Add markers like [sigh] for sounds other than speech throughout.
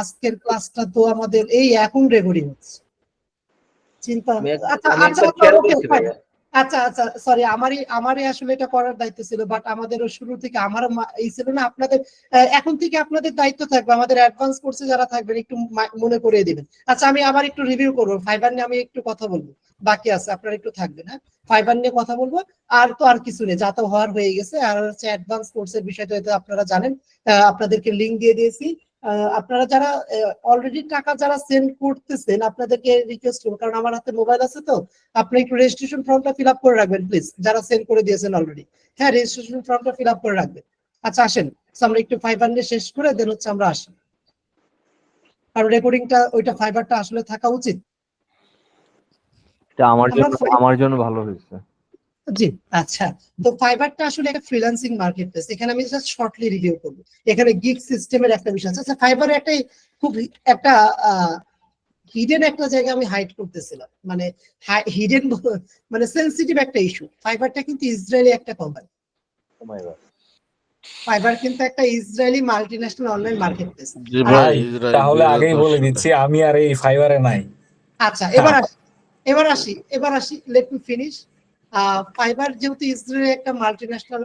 আজকের ক্লাসটা তো আমাদের এই এখন রেকর্ডিং হচ্ছে। চিন্তা আমি আচ্ছা আচ্ছা। আচ্ছা আচ্ছা সরি আমারই আমারই আসলে এটা করার দায়িত্ব ছিল বাট আমাদেরও শুরু থেকে আমারও এই ছিল না আপনাদের এখন থেকে আপনাদের দায়িত্ব থাকবে আমাদের অ্যাডভান্স কোর্সে যারা থাকবেন একটু মনে করিয়ে দিবেন। আচ্ছা আমি আবার একটু রিভিউ করব ফাইবার নিয়ে আমি একটু কথা বলব বাকি আছে আপনারা একটু থাকবেন হ্যাঁ? ফাইবার নিয়ে কথা বলব আর তো আর কিছু নেই যা তো হওয়ার হয়ে গেছে আর হচ্ছে অ্যাডভান্স কোর্সের বিষয়টা হয়তো আপনারা জানেন আহ, আপনাদেরকে লিঙ্ক দিয়ে দিয়েছি আপনারা যারা অলরেডি টাকা যারা সেন্ড করতেছেন আপনাদেরকে রিকোয়েস্ট করব। কারণ আমার হাতে মোবাইল আছে তো আপনি একটু রেজিস্ট্রেশন ফর্মটা ফিল আপ করে রাখবেন প্লিজ যারা সেন্ড করে দিয়েছেন অলরেডি হ্যাঁ রেজিস্ট্রেশন ফর্মটা ফিল আপ করে রাখবেন। আচ্ছা আসেন। আমরা একটু ফাইভ শেষ করে দেন হচ্ছে আমরা আসি। কারণ রেকর্ডিংটা ওইটা ফাইবারটা আসলে থাকা উচিত? আমার জন্য আমার জন্য ভালো হয়েছে। জি আচ্ছা। তো ফাইবারটা আসলে একটা ফ্রিল্যান্সিং মার্কেট প্লেস এখানে আমি জাস্ট শর্টলি রিভিউ করব। এখানে গিগ সিস্টেমের একটা বিষয় আছে। আচ্ছা ফাইবারে একটা খুব একটা হিডেন একটা জায়গা আমি হাইড করতেছিলাম। মানে হিডেন [laughs] মানে সেন্সিটিভ একটা ইস্যু ফাইবারটা কিন্তু ইসরায়েলি একটা কোম্পানি Oh. ফাইবার কিন্তু একটা Israeli multinational online market place জি ভাই ভাই, তাহলে আগেই বলে দিচ্ছি আমি আর এই ফাইবারে নাই। আচ্ছা এবার আসি এবার আসি এবার আসি লেট মি ফিনিশ ফাইবার যেহেতু ইসরায়েলের একটা মাল্টি ন্যাশনাল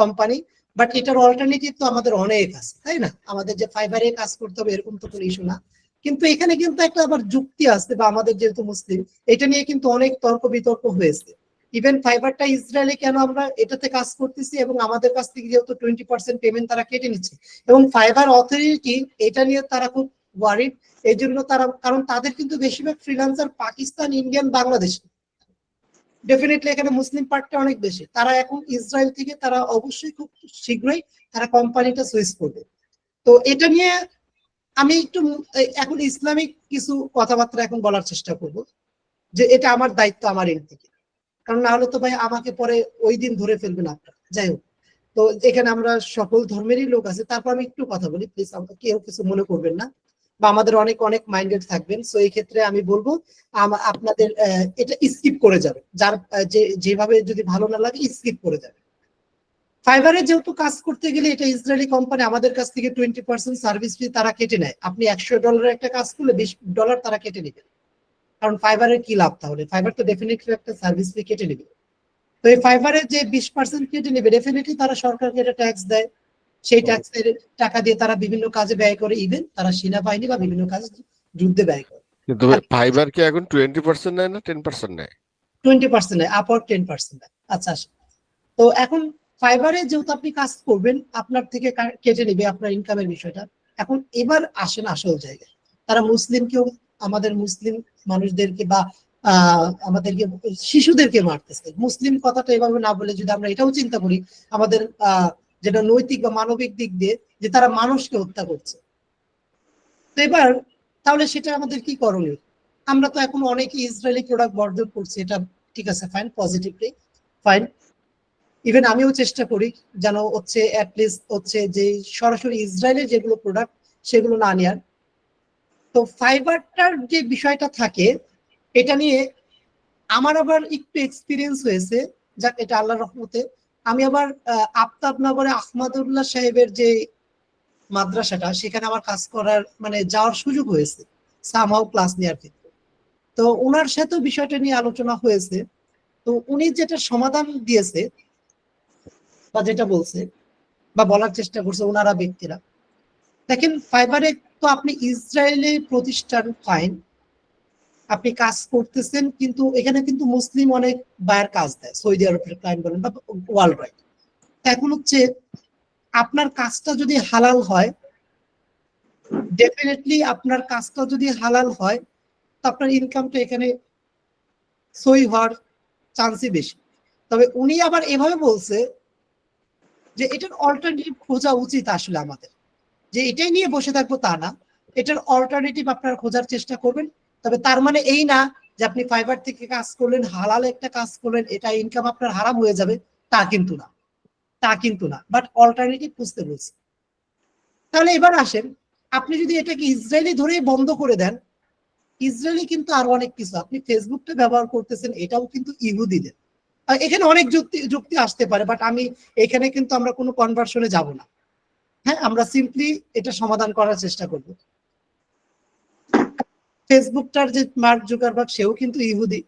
কোম্পানি বাট এটার অল্টারনেটিভ তো আমাদের অনেক আছে, তাই না? আমাদের যে ফাইবারে কাজ করতে হবে এরকম তো কোনো ইস্যু না। কিন্তু এখানে কিন্তু একটা আবার যুক্তি আসছে, বা আমাদের যেহেতু মুসলিম, এটা নিয়ে কিন্তু অনেক তর্ক বিতর্ক হয়েছে। ইভেন ফাইবারটা ইসরায়েলে কেন আমরা এটাতে কাজ করতেছি এবং আমাদের কাছ থেকে যেহেতু টোয়েন্টি পার্সেন্ট পেমেন্ট তারা কেটে নিচ্ছে, এবং ফাইবার অথরিটি এটা নিয়ে তারা খুব ওয়ারিড এই জন্য তারা, কারণ তাদের কিন্তু বেশিরভাগ freelancer Pakistan Indian Bangladesh definitely এখানে মুসলিম পার্টটা অনেক বেশি। তারা এখন ইসরায়েল থেকে তারা অবশ্যই খুব শীঘ্রই তারা কোম্পানিটা সুইচ করবে। তো এটা নিয়ে আমি একটু এখন ইসলামিক কিছু কথাবার্তা এখন বলার চেষ্টা করব, যে এটা আমার দায়িত্ব আমার এন্ড থেকে। কারণ না হলে তো ভাই আমাকে পরে ওই দিন ধরে ফেলবেন আপনারা। যাই হোক, তো এখানে আমরা সকল ধর্মেরই লোক আছে। তারপর আমি একটু কথা বলি প্লিজ আমাকে কেউ কিছু মনে করবেন না। বা আমাদের অনেক অনেক মাইন্ডেড থাকবেন। সো এই ক্ষেত্রে আমি বলব আপনাদের এটা স্কিপ করে যাবে যার যে, যেভাবে যদি ভালো না লাগে স্কিপ করে যাবে ফাইবারে যেহেতু কাজ করতে গেলে এটা ইসরায়েলি কোম্পানি আমাদের কাছ থেকে টোয়েন্টি পার্সেন্ট সার্ভিস ফি তারা কেটে নেয়। আপনি একশো ডলারের একটা কাজ করলে বিশ ডলার তারা কেটে নেবে। কারণ ফাইবারের কি লাভ তাহলে? ফাইবার তো ডেফিনেটলি একটা সার্ভিস ফি কেটে নেবে। তো এই ফাইবারের যে বিশ পার্সেন্ট কেটে নেবে ডেফিনেটলি তারা সরকারকে এটা ট্যাক্স দেয়। সেই ট্যাক্সের টাকা দিয়ে তারা বিভিন্ন কাজে ব্যয় করে ইভেন তারা সেনাবাহিনী বা বিভিন্ন কাজে যুদ্ধে ব্যয় করে। কিন্তু ফাইবার কি এখন টোয়েন্টি পার্সেন্ট নেয় না টেন পার্সেন্ট নেয়? টোয়েন্টি পার্সেন্ট টেন পার্সেন্ট আচ্ছা আচ্ছা। তো এখন ফাইবারে যেহেতু আপনি কাজ করবেন আপনার থেকে কেটে নেবে আপনার ইনকামের বিষয়টা। এখন এবার আসেন আসল জায়গায়। তারা মুসলিমকেও আমাদের মুসলিম মানুষদেরকে বা আমাদেরকে শিশুদেরকে মারতেছে। মুসলিম কথাটা এভাবে না বলে যদি আমরা এটাও চিন্তা করি আমাদের আহ, যেটা নৈতিক বা মানবিক দিক দিয়ে যে তারা মানুষকে হত্যা করছে। তো এবার তাহলে সেটা আমাদের কি করণীয়? আমরা তো এখন অনেক ইসরায়েলি প্রোডাক্ট বর্জন করছি, এটা ঠিক আছে ফাইন পজিটিভলি ফাইন ইভেন আমিও চেষ্টা করি যেন হচ্ছে অ্যাটলিস্ট হচ্ছে যে সরাসরি ইসরায়েলের যেগুলো প্রোডাক্ট সেগুলো না নেওয়ার তো ফাইবারটার যে বিষয়টা থাকে, এটা নিয়ে আমার আবার একটু এক্সপিরিয়েন্স হয়েছে, যাক, এটা আল্লাহর রহমতে। আমি আবার আফতাবনগরে আহমদুল্লাহ সাহেবের যে মাদ্রাসাটা, সেখানে আমার কাজ করার মানে যাওয়ার সুযোগ হয়েছে সামহাও ক্লাস নেওয়ার ক্ষেত্রে। তো ওনার সাথেও বিষয়টা নিয়ে আলোচনা হয়েছে। তো উনি যেটা সমাধান দিয়েছে, বা যেটা বলছে, বা বলার চেষ্টা করছে ওনারা ব্যক্তিরা। দেখেন ফাইবারে তো আপনি ইসরায়েলে প্রতিষ্ঠান ফাইন আপনি কাজ করতেছেন, কিন্তু এখানে কিন্তু মুসলিম অনেক বায়ের কাজ দেয়, সৌদি আরবের ক্লায়েন্ট বলেন বা ওয়ার্ল্ড ওয়াইড এখন হচ্ছে আপনার কাজটা যদি হালাল হয় ডেফিনেটলি আপনার কাজটা যদি হালাল হয়, তো আপনার ইনকামটা এখানে সই হওয়ার চান্সই বেশি। তবে উনি আবার এভাবে বলছে যে এটার অল্টারনেটিভ খোঁজা উচিত আসলে আমাদের। যে এটাই নিয়ে বসে থাকব তা না, এটার অল্টারনেটিভ আপনারা খোঁজার চেষ্টা করবেন। তবে তার মানে এই না যে আপনি ফাইবার থেকে কাজ করলেন, হালাল একটা কাজ করলেন, এটা ইনকাম আপনার হারাম হয়ে যাবে, তা কিন্তু না। তা কিন্তু না। বাট অল্টারনেটিভ খুঁজতে বলছি। তাহলে এবার আসেন, আপনি যদি এটাকে ইসরায়েলি ধরে বন্ধ করে দেন, ইসরায়েলি কিন্তু আরও অনেক কিছু। আপনি ফেসবুকটা ব্যবহার করতেছেন, এটাও কিন্তু ইহুদিদের। এখানে অনেক যুক্তি যুক্তি আসতে পারে বাট আমি এখানে কিন্তু আমরা কোনো কনভার্সনে যাব না। হ্যাঁ আমরা সিম্পলি এটা সমাধান করার চেষ্টা করব। ফেসবুকটার যে মার্ক জুকারবার্গ, সেও কিন্তু ইহুদি।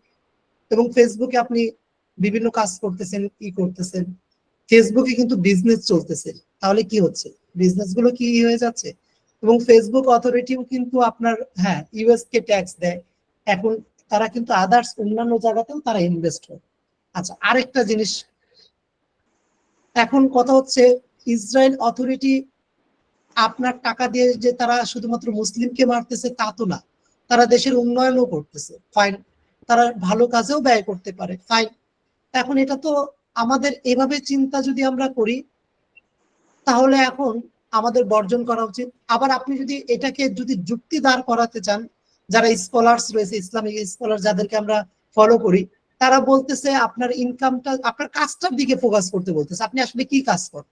এবং ফেসবুকে আপনি বিভিন্ন কাজ করতেছেন কি করতেছেন। ফেসবুকে কিন্তু বিজনেস চলতেছে। তাহলে কি হচ্ছে? বিজনেসগুলো কি হয়ে যাচ্ছে? এবং ফেসবুক অথরিটিও কিন্তু আপনার হ্যাঁ ইউএস কে ট্যাক্স দেয়। এখন তারা কিন্তু আদার্স অন্যান্য জায়গাতেও তারা ইনভেস্ট করে। আচ্ছা আরেকটা জিনিস। এখন কথা হচ্ছে, ইসরায়েল অথরিটি আপনার টাকা দিয়ে যে তারা শুধুমাত্র মুসলিমকে মারতেছে তা তো না। তারা দেশের উন্নয়নও করতেছে। ফাইন তারা ভালো কাজেও ব্যয় করতে পারে। ফাইন এখন এটা তো আমাদের এভাবে চিন্তা যদি আমরা করি, তাহলে এখন আমাদের বর্জন করা উচিত। আবার আপনি যদি এটাকে যদি যুক্তি দাঁড় করাতে চান, যারা স্কলার্স রয়েছে ইসলামিক স্কলার যাদেরকে আমরা ফলো করি, তারা বলতেছে আপনার ইনকামটা আপনার কাজটার দিকে ফোকাস করতে বলতেছে। আপনি আসলে কি কাজ করেন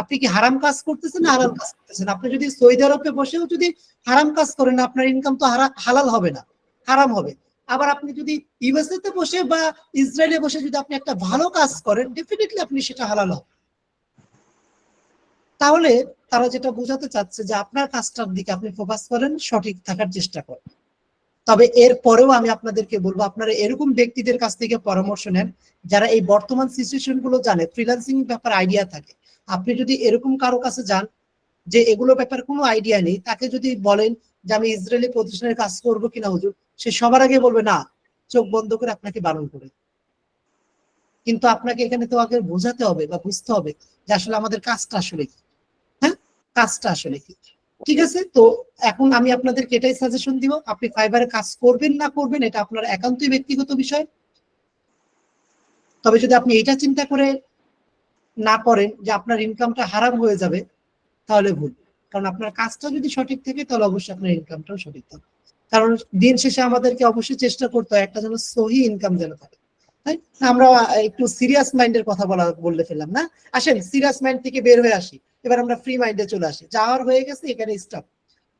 আপনি কি হারাম কাজ করতেছেন না হারাম কাজ করতেছেন? আপনি যদি সৌদি আরবে বসেও যদি হারাম কাজ করেন, আপনার ইনকাম তো হালাল হবে না, হারাম হবে। আবার আপনি যদি ইউএসএ তে বসে বা ইসরায়েলে বসে যদি আপনি একটা ভালো কাজ করেন ডেফিনেটলি আপনি সেটা হালাল হবে। তাহলে তারা যেটা বোঝাতে চাচ্ছে যে আপনার কাজটার দিকে আপনি ফোকাস করেন, সঠিক থাকার চেষ্টা করেন। তবে এর পরেও আমি আপনাদেরকে বলব, আপনারা এরকম ব্যক্তিদের কাছ থেকে পরামর্শ নেন যারা এই বর্তমান সিচুয়েশনগুলো জানে। ফ্রিল্যান্সিং ব্যাপার আইডিয়া থাকে। আপনি যদি এরকম কারও কাছে যান যে এগুলো ব্যাপার কোনো আইডিয়া নেই, তাকে যদি বলেন যে আমি ইসরায়েলি প্রতিষ্ঠানের কাজ করব কিনা হুজুর, সে সবার আগে বলবে, না, চোখ বন্ধ করে আপনাকে বারণ করে। কিন্তু আপনাকে এখানে তো আগে বোঝাতে হবে বা বুঝতে হবে যে আসলে আমাদের কাজটা আসলে কি। হ্যাঁ? কাজটা আসলে কি। ঠিক আছে? তো এখন আমি আপনাদেরকে এটাই সাজেশন দিব, আপনি ফাইবারে কাজ করবেন না করবেন, এটা আপনার একান্তই ব্যক্তিগত বিষয়। তবে যদি আপনি এটা চিন্তা করে না করেন যে আপনার ইনকামটা হারাম হয়ে যাবে, তাহলে ভুল। কারণ আপনার কাজটা যদি সঠিক থাকে, তাহলে অবশ্যই আপনার ইনকামটাও সঠিক থাকে কারণ দিন শেষে আমাদেরকে অবশ্যই চেষ্টা করতে হয় একটা যেন সহি ইনকাম যেন থাকে। তাই? আমরা একটু সিরিয়াস মাইন্ডের কথা বলা, বললে ফেললাম না? আসেন সিরিয়াস মাইন্ড থেকে বের হয়ে আসি। এবার আমরা ফ্রি মাইন্ডে চলে আসি। যাওয়ার হয়ে গেছে, এখানে স্টপ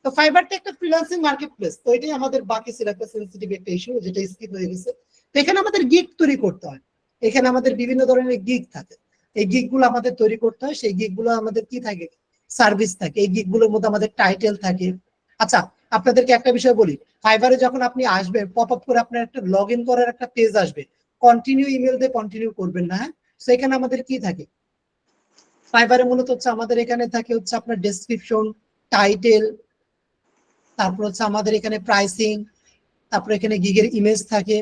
তো ফাইবারটা একটা ফ্রিল্যান্সিং মার্কেট প্লেস তো এটাই আমাদের বাকি ছিল একটা সেন্সিটিভ একটা ইস্যু যেটা স্কিপ হয়ে গেছে। তো এখানে আমাদের গিগ তৈরি করতে হয়। এখানে আমাদের বিভিন্ন ধরনের গিগ থাকে। এই গিগগুলো আমাদের তৈরি করতে হয়, সেই গিগগুলো আমাদের কি থাকে? সার্ভিস থাকে। এই গিগগুলোর মধ্যে আমাদের টাইটেল থাকে। আচ্ছা আপনাদেরকে একটা বিষয় বলি। ফাইবারে যখন আপনি আসবেন পপ আপ করে আপনার একটা লগ ইন করার একটা পেজ আসবে। কন্টিনিউ ইমেল দিয়ে কন্টিনিউ করবেন না হ্যাঁ? সেখানে আমাদের কি থাকে? ফাইবারে মূলত হচ্ছে আমাদের এখানে থাকে হচ্ছে আপনার ডেসক্রিপশন টাইটেল তারপর হচ্ছে আমাদের এখানে প্রাইসিং তারপর এখানে গিগের ইমেজ থাকে।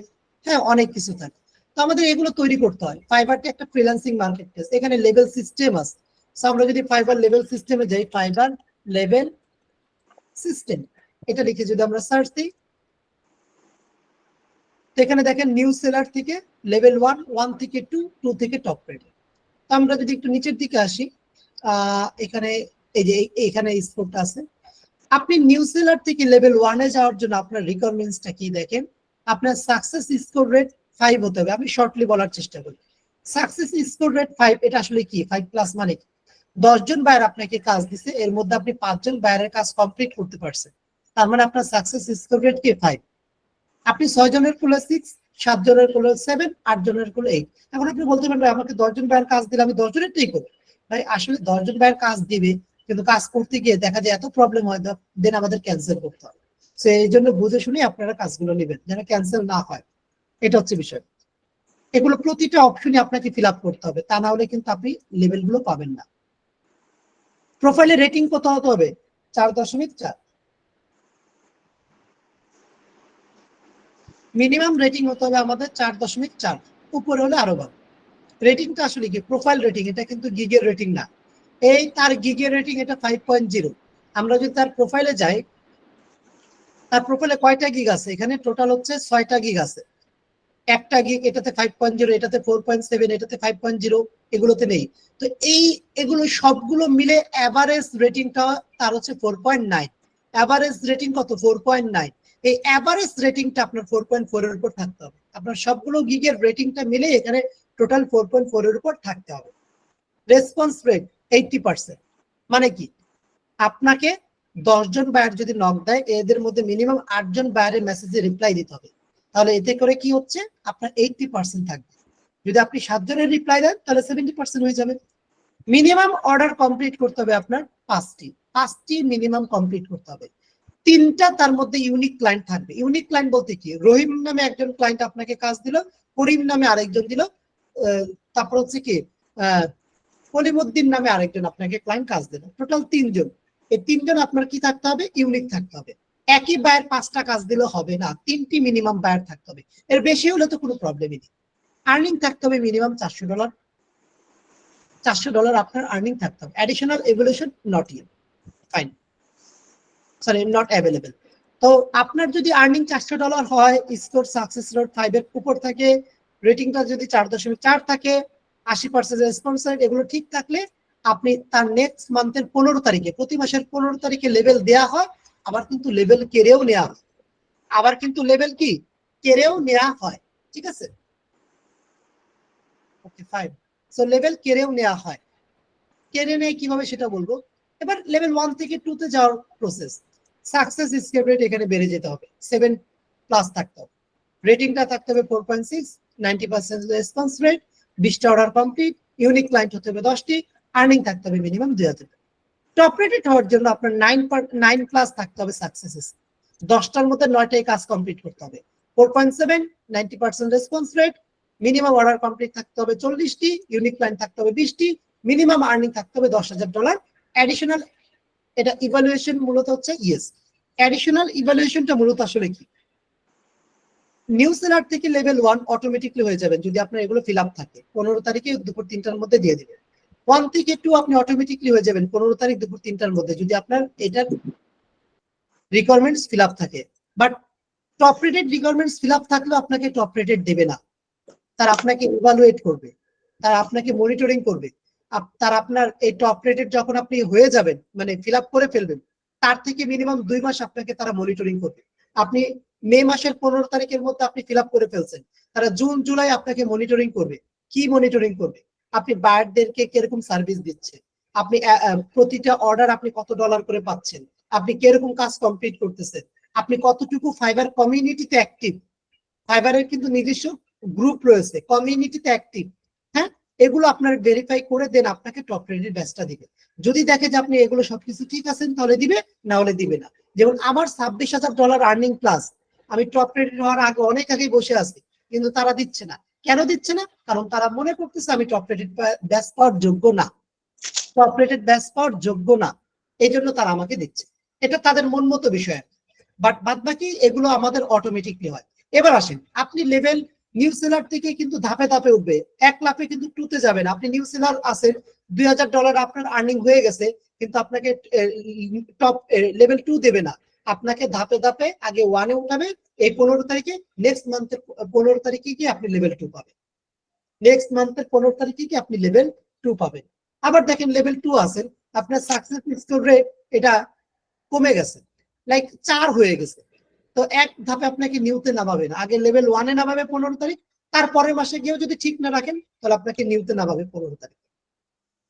হ্যাঁ অনেক কিছু থাকে। তো আমাদের এগুলো তৈরি করতে হয়। ফাইবারটা একটা ফ্রিল্যান্সিং মার্কেট প্লেস এখানে লেভেল সিস্টেম আছে। আমরা যদি ফাইবার লেভেল সিস্টেমে যাই ফাইবার লেভেল সিস্টেম এটা লিখে যদি আমরা সার্চ দিই, তো এখানে দেখেন নিউ সেলার থেকে লেভেল ওয়ান ওয়ান থেকে টু টু থেকে টপ রেটে তো আমরা যদি একটু নিচের দিকে আসি এখানে এই যে এখানে স্কোরটা আছে। আপনি নিউ সেলার থেকে লেভেল ওয়ানে যাওয়ার জন্য আপনার রিকোয়ারমেন্টসটা কি দেখেন? আপনার সাকসেস স্কোর রেট ফাইভ হতে হবে। আমি শর্টলি বলার চেষ্টা করি। সাকসেস স্কোর রেট ফাইভ এটা আসলে কি? ফাইভ প্লাস মানে কি? দশজন বায়ার আপনাকে কাজ দিছে, এর মধ্যে আপনি পাঁচজন বায়ারের কাজ কমপ্লিট করতে পারছেন। তার মানে আপনার সাকসেস স্কোর রেট কি? ফাইভ আপনি ছয় জনের করলে সিক্স সাত জনের করলে সেভেন আট জনের করলে এইট এখন আপনি বলতে পারেন আমাকে দশজন বায়ার কাজ দিলে আমি দশ জনের দশজনেরটাই করব? ভাই, আসলে দশজন বায়ার কাজ দিবে, কিন্তু কাজ করতে গিয়ে দেখা যায় এত প্রবলেম হয় দেন আমাদের ক্যান্সেল করতে হবে। তো এই জন্য বুঝে শুনে আপনারা কাজগুলো নেবেন, যেন ক্যান্সেল না হয়। এটা হচ্ছে বিষয়। এগুলো প্রতিটা অপশনই আপনাকে ফিল আপ করতে হবে, তা না হলে কিন্তু আপনি লেভেলগুলো পাবেন না। প্রোফাইলে রেটিং কত হতে হবে? চার দশমিক চার। মিনিমাম রেটিং হতে হবে আমাদের চার দশমিক চার, উপরে হলে আরও ভালো। রেটিংটা আসলে কি? প্রোফাইল রেটিং এটা কিন্তু গিগের রেটিং না। এই তার গিগের রেটিং এটা ফাইভ পয়েন্ট জিরো আমরা যদি তার প্রোফাইলে যাই, তার প্রোফাইলে কয়টা গিগ আছে? এখানে টোটাল হচ্ছে ছয়টা গিগ আছে। একটা গিগ এটাতে ফাইভ পয়েন্ট জিরো এটাতে ফোর পয়েন্ট সেভেন এটাতে ফাইভ পয়েন্ট জিরো এগুলোতে নেই। তো এই এগুলো সবগুলো মিলে অ্যাভারেজ রেটিংটা তার হচ্ছে four point nine average rating কত? ফোর পয়েন্ট নাইন এই অ্যাভারেজ রেটিংটা আপনার ফোর পয়েন্ট ফোর এর উপর থাকতে হবে। আপনার সবগুলো গিগের রেটিংটা মিলে এখানে টোটাল ফোর পয়েন্ট ফোর এর উপর থাকতে হবে। রেসপন্স রেট এইটটি পার্সেন্ট মানে কি? আপনাকে দশজন বায়ার যদি নক দেয়, এদের মধ্যে মিনিমাম আটজন বায়ারের মেসেজে রিপ্লাই দিতে হবে। তাহলে এতে করে কি হচ্ছে? আপনার এইটটি পার্সেন্ট থাকবে। যদি আপনি সাতজনের রিপ্লাই দেন, তাহলে সেভেন্টি পার্সেন্ট হয়ে যাবে। মিনিমাম অর্ডার কমপ্লিট করতে হবে আপনার পাঁচটি। পাঁচটি মিনিমাম কমপ্লিট করতে হবে। তিনটা তার মধ্যে ইউনিক ক্লায়েন্ট থাকবে। ইউনিক ক্লায়েন্ট বলতে কি? রহিম নামে একজন ক্লায়েন্ট আপনাকে কাজ দিল, করিম নামে আরেকজন দিল তারপর হচ্ছে কি কলিমুদ্দিন নামে আরেকজন আপনাকে ক্লায়েন্ট কাজ দিল। টোটাল তিনজন। এই তিনজন আপনার কি থাকতে হবে? ইউনিক থাকতে হবে। একই বায়ের পাঁচটা কাজ দিলে হবে না, তিনটি মিনিমাম বায়ার থাকতে হবে। এর বেশি হলে তো কোনো প্রবলেমই নেই। আর্নিং থাকতে হবে মিনিমাম চারশো ডলার চারশো ডলার আপনার আর্নিং থাকতে হবে। Additional evaluation not you fine sorry not available তো আপনার যদি আর্নিং চারশো ডলার হয় স্কোর সাকসেস রেট ফাইভ এর উপর থাকে রেটিংটা যদি চার দশমিক চার থাকে, আশি পার্সেন্ট রেসপন্স এগুলো ঠিক থাকলে আপনি তার নেক্সট মান্থের পনেরো তারিখে, প্রতি মাসের পনেরো তারিখে লেভেল দেয়া হয় আবার কিন্তু লেভেল কেড়েও নেওয়া হয়। আবার কিন্তু লেভেল কি? কেড়েও নেওয়া হয়। ঠিক আছে? সেটা বলব? এবার লেভেল থেকে টু তে যাওয়ার প্রসেস সাকসেস স্কেপ রেট এখানে বেড়ে যেতে হবে। সেভেন প্লাস থাকতে হবে। থাকতে হবে four point six percent response rate order unique হতে হবে দশটি আর্নিং থাকতে হবে মিনিমাম দুই হাজার টপ রেটেড হওয়ার জন্য আপনার নাইন নাইন প্লাস থাকতে হবে সাকসেসেস দশটার মধ্যে নয়টাই কাজ কমপ্লিট করতে হবে। Four point seven ninety percent response rate minimum order complete থাকতে হবে চল্লিশটি ইউনিক ক্লায়েন্ট থাকতে হবে বিশটি মিনিমাম আর্নিং থাকতে হবে দশ হাজার ডলার অ্যাডিশনাল এটা ইভালুয়েশন মূলত হচ্ছে ইয়েস অ্যাডিশনাল ইভালুয়েশনটা মূলত আসলে কি? নিউ সেলার থেকে লেভেল ওয়ান অটোমেটিকলি হয়ে যাবেন যদি আপনার এগুলো ফিল আপ থাকে। পনেরো তারিখে দুপুর তিনটার মধ্যে দিয়ে দিবেন। ওয়ান থেকে টু আপনি অটোমেটিকলি হয়ে যাবেন পনেরো তারিখ দুপুর তিনটার মধ্যে, যদি আপনার এটার রিকোয়ারমেন্টস ফিল আপ থাকে। But top rated requirements fill up থাকলেও আপনাকে টপ রেটেড দেবে না। তারা আপনাকে ইভালুয়েট করবে, তারা আপনাকে মনিটরিং করবে। তার আপনার এই টপ রেটেড যখন আপনি হয়ে যাবেন মানে ফিল আপ করে ফেলবেন, তার থেকে মিনিমাম দুই মাস আপনাকে তারা মনিটরিং করবে। আপনি মে মাসের পনেরো তারিখের মধ্যে আপনি ফিল আপ করে ফেলছেন, তারা জুন, জুলাই আপনাকে মনিটরিং করবে। কি মনিটরিং করবে? আপনি বায়ারদেরকে কীরকম সার্ভিস দিচ্ছে আপনি প্রতিটা অর্ডার আপনি কত ডলার করে পাচ্ছেন? আপনি কীরকম কাজ কমপ্লিট করতেছেন? আপনি কতটুকু ফাইবার কমিউনিটিতে অ্যাক্টিভ ফাইবারের কিন্তু নিজস্ব গ্রুপ রয়েছে কমিউনিটিতে অ্যাক্টিভ হ্যাঁ? এগুলো আপনার ভেরিফাই করে দেন, আপনাকে টপ রেটেড ব্যাচটা দিবে। যদি দেখে যে আপনি এগুলো সবকিছু ঠিক আছেন, তাহলে দিবে, না হলে দিবে না। যেমন আমার ছাব্বিশ হাজার ডলার আর্নিং প্লাস আমি টপ রেটেড হওয়ার আগে অনেক আগে বসে আছি, কিন্তু তারা দিচ্ছে না। কেন দিচ্ছে না? কারণ তারা মনে করতেছে আমি টপ রেটেড ব্যাচ পাওয়ার যোগ্য না। টপ রেটেড ব্যাচ পাওয়ার যোগ্য না। এই জন্য তারা আমাকে দিচ্ছে। এটা তাদের মন মতো বিষয়। বাট বাদ বাকি এগুলো আমাদের অটোমেটিকলি হয়। এবার আসেন, আপনি লেভেল নিউ সেলার থেকে কিন্তু ধাপে ধাপে উঠবে। এক লাফে কিন্তু টুতে যাবেন। আপনি নিউ সেলার আছেন, দুই হাজার ডলার আপনার আর্নিং হয়ে গেছে, কিন্তু আপনাকে টপ লেভেল টু দেবে না। আপনাকে ধাপে ধাপে আগে ওয়ানে উঠাবে, এই পনেরো তারিখে নেক্সট মান্থের পনেরো তারিখে গিয়ে আপনি লেভেল টু পাবেন। নেক্সট মান্থের পনেরো তারিখে গিয়ে আপনি লেভেল টু পাবেন। আবার দেখেন লেভেল টু আছেন আপনার সাকসেস স্কোর রেট এটা কমে গেছে লাইক চার হয়ে গেছে। তো এক ধাপে আপনাকে নিউতে নামাবে না। আগে লেভেল ওয়ানে নামাবে পনেরো তারিখ, তারপরের মাসে গিয়েও যদি ঠিক না রাখেন, তাহলে আপনাকে নিউতে নামাবে পনেরো তারিখ।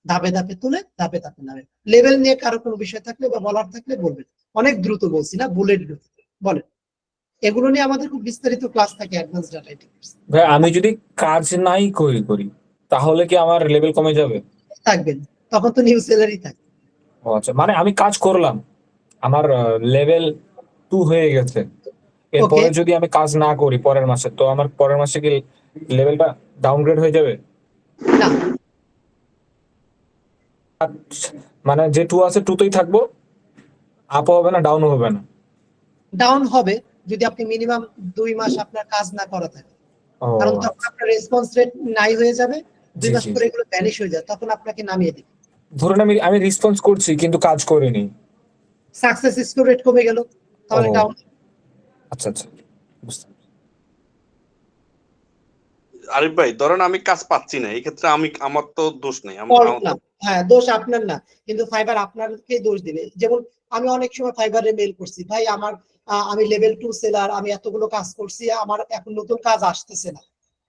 ধাপে ধাপে তুলে ধাপে ধাপে নামে। লেভেল নিয়ে কারও কোনো বিষয় থাকলে বা বলার থাকলে বলবেন অনেক দ্রুত বলছি না বুলেট বলেন। এগুলো নিয়ে আমাদের খুব বিস্তারিত ক্লাস থাকে অ্যাডভান্স ডাটা এন্ট্রি ভাই আমি যদি কাজ নাই করি করি তাহলে কি আমার লেভেল কমে যাবে? থাকবে তখন তো নিউ স্যালারি থাকবে। ও আচ্ছা মানে আমি কাজ করলাম। আমার লেভেল টু হয়ে গেছে। এরপরে যদি আমি কাজ না করি পরের মাসে তো আমার পরের মাসে কি লেভেলটা ডাউনগ্রেড হয়ে যাবে? না। মানে যে টু আছে টুতেই থাকব। আপ হবে না ডাউন হবে না। ডাউন হবে যদি আপনি মিনিমাম দুই মাস আপনার কাজ না করা থাকে। কারণ তখন আপনার রেসপন্স রেট নাই হয়ে যাবে দুই মাস পরে এগুলো ভ্যানিশ হয়ে যায় তখন আপনাকে নামিয়ে দিবে। ধরুন আমি আমি রেসপন্স করছি কিন্তু কাজ করিনি। সাকসেস স্কোর রেট কমে গেল তাহলে ডাউন আচ্ছা আচ্ছা। বুঝতে। আরিফ ভাই, ধরেন আমি কাজ পাচ্ছি না এই ক্ষেত্রে আমি, আমার তো দোষ নেই হ্যাঁ দোষ আপনার না, কিন্তু ফাইবার আপনাকে দোষ দিবে। যেমন আমি অনেক সময় ফাইবারে মেল করছি, ভাই, আমার আমি লেভেল টু সেলার আমি এতগুলো কাজ করছি, আমার এখন নতুন কাজ আসতেছে না।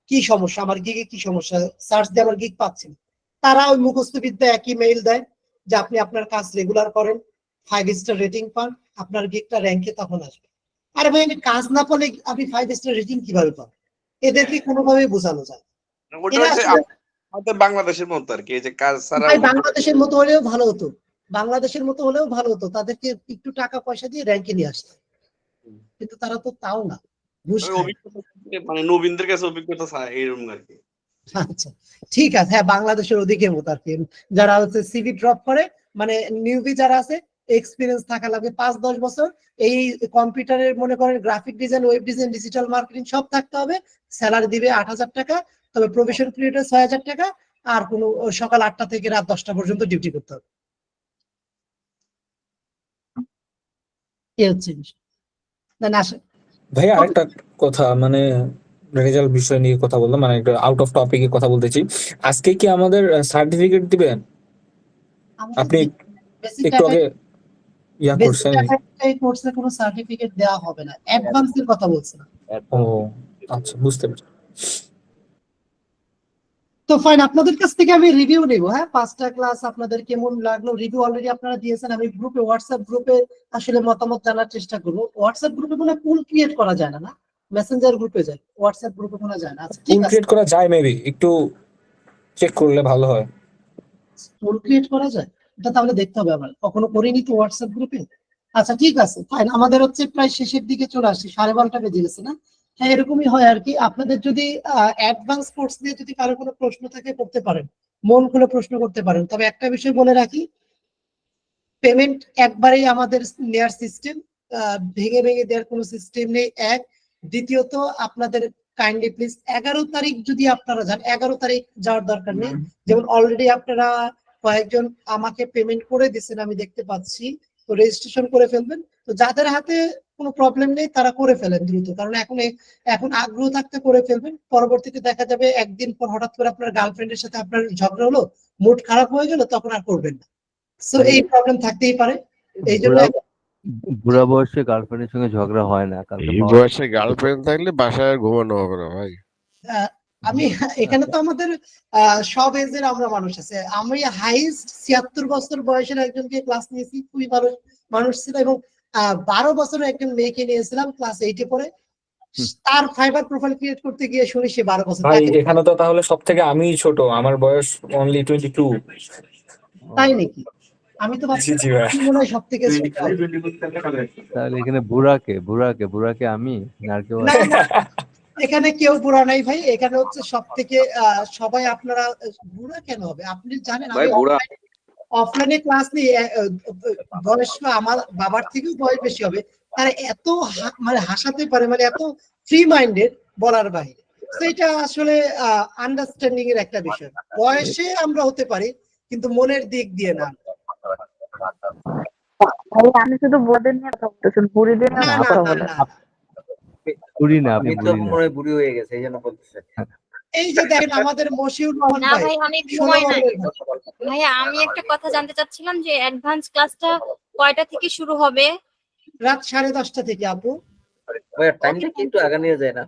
কি সমস্যা? আমার গিগে কি সমস্যা? সার্চ দিয়ে আমার গিগ পাচ্ছি না। তারা ওই মুখস্থ বিদ্যা একই মেইল দেয় যে, আপনি আপনার কাজ রেগুলার করেন ফাইভ স্টার রেটিং পান, আপনার গিগটা র্যাঙ্কে তখন আসবে। আরে ভাই, আমি কাজ না পেলে আপনি ফাইভ স্টার রেটিং কীভাবে পাবেন? এদেরকে কোনোভাবেই বোঝানো যায় আমাদের বাংলাদেশের মতো আর কি যে কাজ ছাড়া বাংলাদেশের মতো হলেও ভালো হতো। বাংলাদেশের মতো হলেও ভালো হতো। তাদেরকে একটু টাকা পয়সা দিয়ে র্যাঙ্কে নিয়ে আসতে। কিন্তু তারা তো তাও না। মানে নবীনদের কাছে অভিজ্ঞতা এরকম আর কি। আচ্ছা ঠিক আছে। হ্যাঁ বাংলাদেশের ওদিকে মতো আর কি। যারা হচ্ছে সিভি ড্রপ করে মানে নিউবি যারা আছে এক্সপিরিয়েন্স থাকা লাগবে পাঁচ দশ বছর এই কম্পিউটারের মনে করেন graphic design web design digital marketing সব থাকতে হবে। স্যালারি দিবে আট হাজার টাকা তবে প্রফেশন ক্রিয়েটর ছয় হাজার টাকা আর কোনো সকাল আটটা থেকে রাত দশটা পর্যন্ত ডিউটি করতে হবে। হচ্ছে বিষয়। দেন ভাইয়া আরেকটা কথা মানে রেজাল্ট বিষয় নিয়ে কথা বললাম মানে একটা আউট অফ টপিকে কথা বলতেছি। আজকে কি আমাদের সার্টিফিকেট দিবেন? আপনি একটু আগে ইয়া করছেন এই কোর্সে কোনো সার্টিফিকেট দেওয়া হবে না। অ্যাডভান্সের কথা বলছি না। ও আচ্ছা বুঝতে পারছি। তো ফাইন আপনাদের কাছ থেকে আমি রিভিউ নেব হ্যাঁ? পাঁচটা ক্লাস আপনাদের কেমন লাগল? রিভিউ অলরেডি আপনারা দিয়েছেন আমি গ্রুপে হোয়াটসঅ্যাপ গ্রুপে আসলে মতামত জানার চেষ্টা করব। হোয়াটসঅ্যাপ গ্রুপে কোনো পুল ক্রিয়েট করা যায় না না? মেসেঞ্জার গ্রুপে যায় হোয়াটসঅ্যাপ গ্রুপে কোনো যায় না। আচ্ছা পুল ক্রিয়েট করা যায় মেবি একটু চেক করলে ভালো হয়। পুল ক্রিয়েট করা যায়? এটা তাহলে দেখতে হবে আমার কখনো করিনি তো হোয়াটসঅ্যাপ গ্রুপে আচ্ছা ঠিক আছে। ফাইন আমাদের হচ্ছে প্রায় শেষের দিকে চলে আসছি সাড়ে বারোটা বেজে গেছে না? হ্যাঁ এরকমই হয় আর কি। আপনাদের যদি অ্যাডভান্স কোর্স নিয়ে যদি কারও কোনো প্রশ্ন থাকে করতে পারেন। মন খুলে প্রশ্ন করতে পারেন। তবে একটা বিষয় বলে রাখি পেমেন্ট একবারেই আমাদের নেয়ার সিস্টেম ভেঙে ভেঙে দেওয়ার কোনো সিস্টেম নেই। এক দ্বিতীয়ত আপনাদের কাইন্ডলি প্লিজ এগারো তারিখ যদি আপনারা যান এগারো তারিখ যাওয়ার দরকার নেই। যেমন অলরেডি আপনারা কয়েকজন আমাকে পেমেন্ট করে দিচ্ছেন আমি দেখতে পাচ্ছি। তো রেজিস্ট্রেশন করে ফেলবেন। তো যাদের হাতে কোনো প্রবলেম নেই তারা করে ফেলেন দ্রুত। কারণ এখন এখন আগ্রহ থাকতে করে ফেলবেন। পরবর্তীতে দেখা যাবে একদিন পর হঠাৎ করে আপনার গার্লফ্রেন্ডের সাথে আপনার ঝগড়া হলো মুড খারাপ হয়ে গেল তখন আর করবেন না। সো এই প্রবলেম থাকতেই পারে। এই জন্য বুড়া- বয়সে গার্লফ্রেন্ডের সঙ্গে ঝগড়া হয় না এই বয়সে গার্লফ্রেন্ড থাকলে বাসায় আর ঘুমানো হবে না ভাই। আহ, আমি এখানে তো আমাদের আহ, সব এজের আমরা মানুষ আছে। আমি হাইস্ট ছিয়াত্তর বছর বয়সের একজনকে ক্লাস নিয়েছি খুবই ভালো মানুষ ছিল এবং আহ, বারো বছরের একজন মেয়েকে নিয়েছিলাম ক্লাস এইটে পরে তার ফাইবার প্রোফাইল ক্রিয়েট করতে গিয়ে শুনি সে বারো বছর। ভাই এখানে তো তাহলে সব থেকে আমিই ছোট আমার বয়স অনলি টোয়েন্টি টু তাই নাকি? আমি তো ভাবছি মনে হয় সব থেকে তাহলে এখানে বুড়াকে বুড়াকে বুড়াকে আমি না আর কেউ এখানে কেউ বুড়া নাই ভাই এখানে হচ্ছে সব থেকে আহ, সবাই আপনারা বুড়া কেন হবে? আপনি জানেন বুড়া- অফলাইনে ক্লাস নিয়ে বয়স আমার বাবার থেকেও বয়স বেশি হবে তারা এত মানে হাসাতে পারে মানে এত ফ্রি মাইন্ডেড বলার বাইরে। এটা আসলে আন্ডারস্ট্যান্ডিং এর একটা বিষয়। বয়সে আমরা হতে পারি কিন্তু মনের দিক দিয়ে না। ভাই আমি শুধু বুড়াদের নিয়ে কথা বলতেছি বুড়িদের নিয়ে কথা না, বলে না। বুড়ি না আপনি বুড়ি না মনে বুড়ি হয়ে গেছে এই জন্য বলতেছে। এই যে দেখেন আমাদের মশিউর রহমান না ভাই ভাই অনেক সময় নাই। ভাই। ভাইয়া আমি একটা কথা জানতে চাচ্ছিলাম যে অ্যাডভান্স ক্লাসটা কয়টা থেকে শুরু হবে? রাত সাড়ে দশটা থেকে আপু ভাই টাইমটা কি একটু আগা নিয়ে যায় না।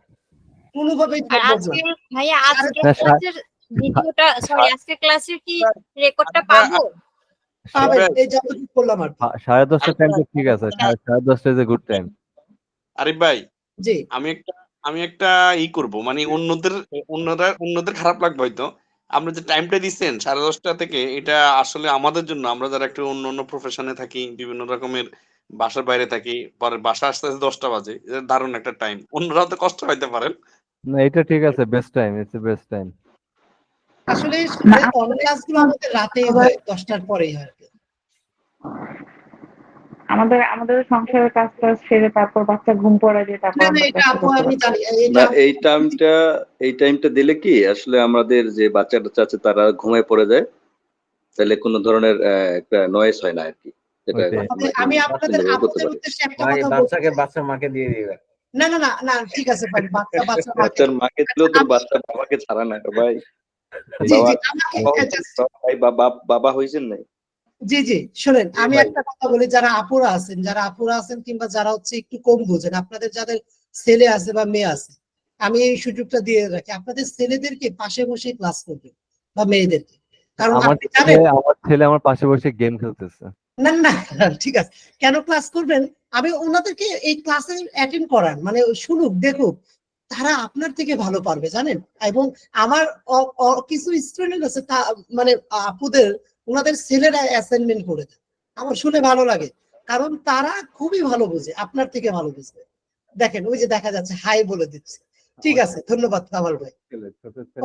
কোনোভাবেই আজকে। ভাইয়া আজকে ক্লাসের ভিডিওটা সরি আজকে ক্লাসের কি রেকর্ডটা পাবো? আর সাড়ে দশটা টাইম ঠিক আছে সাড়ে- সাড়ে দশটা is a good time Arif ভাই জি। আমি একটা আমি একটা ই করব মানে অন্যদের অন্যরা অন্যদের খারাপ লাগবে হয়তো। আপনি যে টাইমটা দিচ্ছেন সাড়ে দশটা থেকে এটা আসলে আমাদের জন্য আমরা যারা একটু অন্য অন্য প্রফেশনে থাকি বিভিন্ন রকমের বাসার বাইরে থাকি পরে বাসা আসতে আসতে দশটা বাজে এটা দারুণ একটা টাইম অন্যরা তো কষ্ট পাইতে পারেন। না এটা ঠিক আছে best time it's a best time আসলে অন্য ক্লাসগুলো আমাদের রাতে হয় দশটার পরেই হয়। আমাদের আমাদের সংসারের কাজ টাজ সেরে তারপর বাচ্চা ঘুম পড়া দিয়ে তারপর না না এটা আপু আমি জানি না এটা এই টাইমটা এই টাইমটা দিলে কি আসলে আমাদের যে বাচ্চা টাচ্চা আছে তারা ঘুমায় পড়ে যায়। তাহলে কোনো ধরনের একটা নয়েস হয় না আর কি। আমি আপনাদের আপনাদের উদ্দেশ্যে একটা কথা বাচ্চাকে চাই। বাচ্চার মাকে দিয়ে দিবে। না না না না ঠিক আছে ভাই বাচ্চা বাচ্চা মাকে- বাচ্চার মাকে দিলেও তো বাচ্চা বাবাকে ছাড়া না ভাই। জি বাবা জি আমাকে just- ভাই বাবা বাবা হয়েছেন নাই? জি জি শোনেন আমি একটা কথা বলি যারা আপুরা আছেন যারা আপুরা আছেন কিংবা যারা হচ্ছে একটু কম বোঝেন আপনাদের যাদের ছেলে আছে বা মেয়ে আছে আমি এই সুযোগটা দিয়ে রাখি আপনাদের ছেলেদেরকে পাশে বসে ক্লাস করবেন বা মেয়েদেরকে। কারণ আমার আপনি জানেন ছেলে আমার ছেলে আমার পাশে বসে গেম খেলতেছে। না না ঠিক আছে। কেন ক্লাস করবেন? আমি ওনাদেরকে এই ক্লাসে অ্যাটেন্ড করান মানে শুনুক দেখুক তারা আপনার থেকে ভালো পারবে জানেন? এবং আমার কিছু স্টুডেন্ট আছে তা মানে আপুদের ওনাদের ছেলেরা অ্যাসাইনমেন্ট করে দেয়। আমার শুনে ভালো লাগে। কারণ তারা খুবই ভালো বুঝে আপনার থেকে ভালো বুঝবে। দেখেন ওই যে দেখা যাচ্ছে হাই বলে দিচ্ছে। ঠিক আছে ধন্যবাদ কামাল ভাই।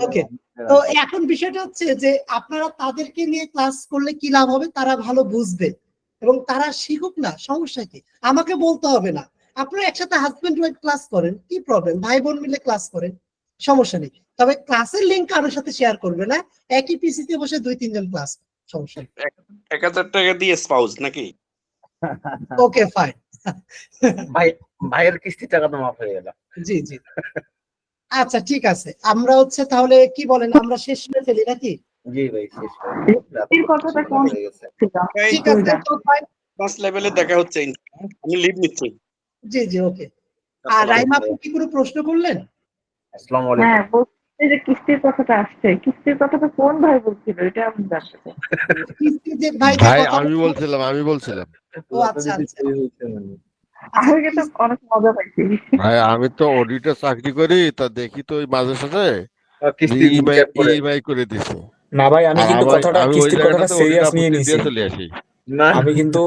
Okay, তো এখন বিষয়টা হচ্ছে যে আপনারা তাদেরকে নিয়ে ক্লাস করলে কি লাভ হবে? তারা ভালো বুঝবে। এবং তারা শিখুক না সমস্যা কি? আমাকে বলতে হবে না। আপনারা একসাথে হাজবেন্ড ওয়াইফ ক্লাস করেন কি প্রবলেম ভাই বোন মিলে ক্লাস করেন সমস্যা নেই। তবে ক্লাসের লিঙ্ক কারোর সাথে শেয়ার করবে না। একই পিসিতে বসে দুই তিনজন ক্লাস সমস্যা এক হাজার টাকা দিয়ে স্পাউস নাকি? ওকে ফাইন ভাই ভাইয়ের কিস্তি টাকা তো মাফ হয়ে গেল। জি জি। আচ্ছা ঠিক আছে। আমরা হচ্ছে তাহলে কি বলেন আমরা শেষ করে ফেলি নাকি? জি ভাই শেষ করে কিস্তির কথাটা কোন হয়ে গেছে। ছিল? ঠিক আছে তো fine। ফার্স্ট লেভেলে দেখা হচ্ছে আমি লিভ নিচ্ছি। জি জি ওকে আর রাইমা আপনি কি কোনো প্রশ্ন করলেন? আসসালামু আলাইকুম। বলছি যে কিস্তির কথাটা আসছে কিস্তির কথাটা কোন ভাই বলছিল? এটা আমি জানতে চাই। ভাই ভাই আমি বলছিলাম আমি বলছিলাম। ও আচ্ছা আচ্ছা। আমি কিন্তু অনেক মজা পাইছি। ভাই আমি তো অডিটে চাকরি করি তা দেখি তো ওই মাঝে সাথে কিস্তি ইএমআই করে। দিছে। না ভাই আমি কিন্তু কথাটা আমি কিস্তির কথাটা সিরিয়াস নিয়ে নিয়েছি চলে আসি। না। আমি কিন্তু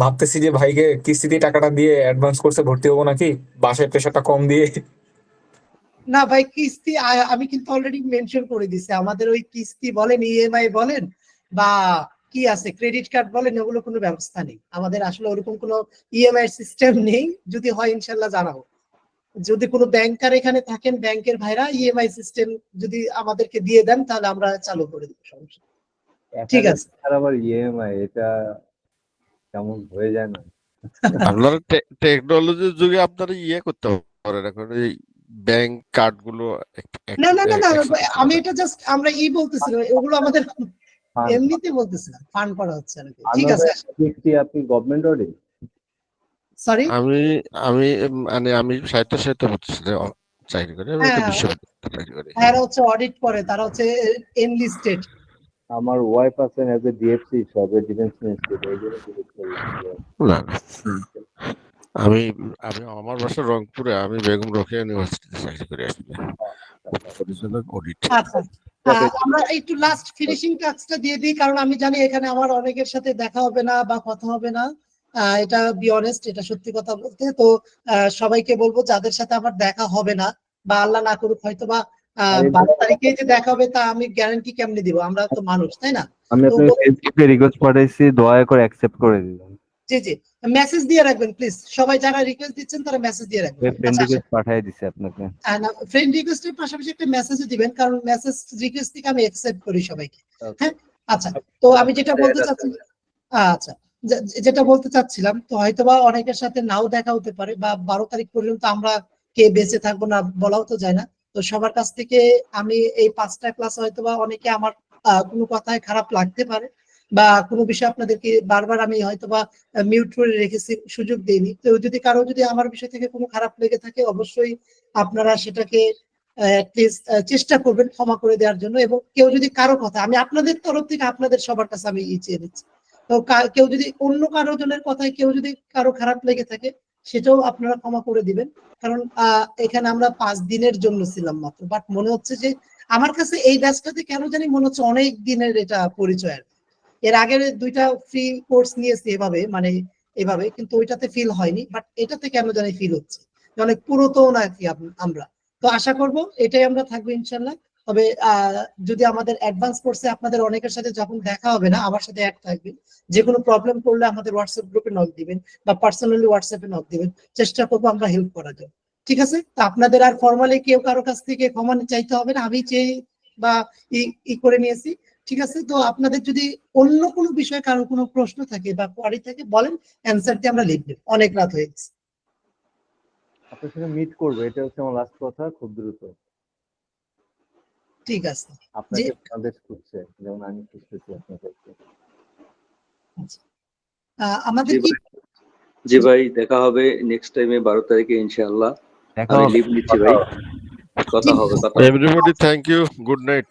ভাবতেছি যে ভাইকে কিস্তিতে টাকাটা দিয়ে অ্যাডভান্স কোর্সে ভর্তি হব নাকি? বাসায় প্রেশারটা কম দিয়ে। না ভাই কিস্তি আমি কিন্তু অলরেডি মেনশন করে দিছি। আমাদের ওই কিস্তি বলেন ইএমআই বলেন বা কি আছে ক্রেডিট কার্ড বলেন ওগুলো কোনো ব্যবস্থা নেই। আমাদের আসলে ওরকম কোনো ইএমআই সিস্টেম নেই। যদি হয় ইনশাল্লাহ জানাব। যদি কোনো ব্যাংকার এখানে থাকেন ব্যাংকের ভাইরা ইএমআই সিস্টেম যদি আমাদেরকে দিয়ে দেন তাহলে আমরা চালু করে দেবো সমস্যা ঠিক আছে। আর আবার ইএমআই এটা কেমন হয়ে যায় না। আপনারা টেকনোলজির যুগে আপনারা ইয়ে করতে পারেন। এখন এই ব্যাংক কার্ডগুলো না না না না আমি এটা জাস্ট আমরা ই বলতেছিলাম ওগুলো আমাদের. এমনিতে বলতেছিলাম ফান্ড করা হচ্ছে আর কি। ঠিক আছে। আপনি গভর্নমেন্ট অডিট সরি আমি আমি মানে আমি সাহিত্য সাহিত্য প্রতিষ্ঠানে চাকরি করি আমি একটা হ্যাঁ। বিশ্ববিদ্যালয়ে চাকরি করি। তারা হচ্ছে অডিট করে তারা হচ্ছে এনলিস্টেড আমার ওয়াইফ আছেন এজ এ ডিএফসি সবে ডিফেন্স মিনিস্ট্রি এই না না। আমি আমি আমার বাসা রংপুরে আমি বেগম রোকেয়া ইউনিভার্সিটিতে চাকরি করি আসলে পরিচালক অডিট আচ্ছা আমরা একটু লাস্ট ফিনিশিং টাচটা দিয়ে দিই কারণ আমি জানি এখানে আমার অনেকের সাথে দেখা হবে না বা কথা হবে না। এটা বি অনেস্ট এটা সত্যি কথা বলতে। তো আহ, সবাইকে বলব যাদের সাথে আমার দেখা হবে না বা আল্লাহ না করুক হয়তো বা আহ, বারো তারিখে যে দেখা হবে তা আমি গ্যারান্টি কেমনে দিব? আমরা তো মানুষ তাই না? আমি আপনাকে রিকোয়েস্ট পাঠাইছি দয়া করে অ্যাকসেপ্ট করে দিলাম জি জি। মেসেজ দিয়ে রাখবেন প্লিজ সবাই যারা রিকোয়েস্ট দিচ্ছেন তারা মেসেজ দিয়ে রাখবেন। ফ্রেন্ড আচ্ছা, রিকোয়েস্ট পাঠিয়ে দিছি আপনাকে। ফ্রেন্ড রিকোয়েস্টের পাশাপাশি একটা মেসেজও দিবেন কারণ মেসেজ রিকোয়েস্ট থেকে আমি অ্যাকসেপ্ট করি সবাইকে। হ্যাঁ? আচ্ছা তো আমি যেটা বলতে চাচ্ছি আচ্ছা যেটা বলতে চাচ্ছিলাম তো হয়তোবা অনেকের সাথে নাও দেখা হতে পারে বা বারো তারিখ পর্যন্ত আমরা কে বেঁচে থাকব না বলাও তো যায় না। তো সবার কাছ থেকে আমি এই পাঁচটা ক্লাস হয়তোবা অনেকে আমার কোনো কথায় খারাপ লাগতে পারে। বা কোনো বিষয় আপনাদেরকে বারবার আমি হয়তোবা মিউট করে রেখেছি, সুযোগ দিইনি। তো যদি কারও যদি আমার বিষয় থেকে কোনো খারাপ লেগে থাকে, অবশ্যই আপনারা সেটাকে চেষ্টা করবেন ক্ষমা করে দেওয়ার জন্য এবং কেউ যদি কারও কথা, আমি আপনাদের তরফ থেকে আপনাদের সবার কাছে আমি চেয়ে নিচ্ছি। তো কেউ যদি অন্য কারও জনের কথায় কেউ যদি কারও খারাপ লেগে থাকে, সেটাও আপনারা ক্ষমা করে দিবেন। কারণ এখানে আমরা পাঁচ দিনের জন্য ছিলাম মাত্র। বাট মনে হচ্ছে যে, আমার কাছে এই ব্যাচটাতে কেন জানি মনে হচ্ছে অনেক দিনের এটা পরিচয় আর। এর আগের দুইটা ফ্রি কোর্স নিয়েছি এভাবে মানে এভাবে, কিন্তু ওইটাতে ফিল হয়নি বাট এটাতে কেন জানি ফিল হচ্ছে? যে অনেক পুরাতন কি আমরা। তো আশা করব এটাই আমরা থাকব ইনশাল্লাহ। তবে যদি আমাদের অ্যাডভান্স কোর্সে আপনাদের অনেকের সাথে যখন দেখা হবে না, আমার সাথে অ্যাড থাকবেন। যে কোনো প্রবলেম করলে আমাদের হোয়াটসঅ্যাপ গ্রুপে নক দিবেন বা পার্সোনালি হোয়াটসঅ্যাপে নক দিবেন। চেষ্টা করব আমরা হেল্প করার জন্য। ঠিক আছে? তো আপনাদের আর ফর্মালি কেউ কারও কাছ থেকে ক্ষমা চাইতে হবে না, আমি চেয়ে বা ই করে নিয়েছি। ঠিক আছে? তো আপনাদের যদি অন্য কোনো বিষয়ে কারও কোনো প্রশ্ন থাকে বা কোয়ারি থাকে বলেন অ্যান্সার দিয়ে আমরা লিখবেন অনেক রাত হয়ে গেছে। আপনার সঙ্গে মিট করব এটা হচ্ছে আমার লাস্ট কথা খুব দ্রুত। ঠিক আছে। আপনাকে বাংলাদেশ খুঁজছে যেমন আমি খুঁজতেছি আপনাদেরকে। আহ, আমাদের জি কি ভাই। জি ভাই দেখা হবে নেক্সট টাইমে বারো তারিখে ইনশাআল্লাহ। দেখা হবে। লিভ নিচ্ছি ভাই। কথা হবে কথা হবে। Everybody thank you good night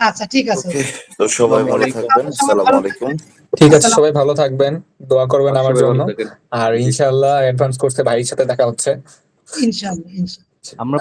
আচ্ছা ঠিক আছে। তো সবাই ভালো থাকবেন। আসসালামু আলাইকুম। ঠিক আছে সবাই ভালো থাকবেন। দোয়া করবেন আমার জন্য। আর ইনশাআল্লাহ অ্যাডভান্স কোর্সে ভাইয়ের সাথে দেখা হচ্ছে। ইনশাআল্লাহ ইনশাআল্লাহ। আমরা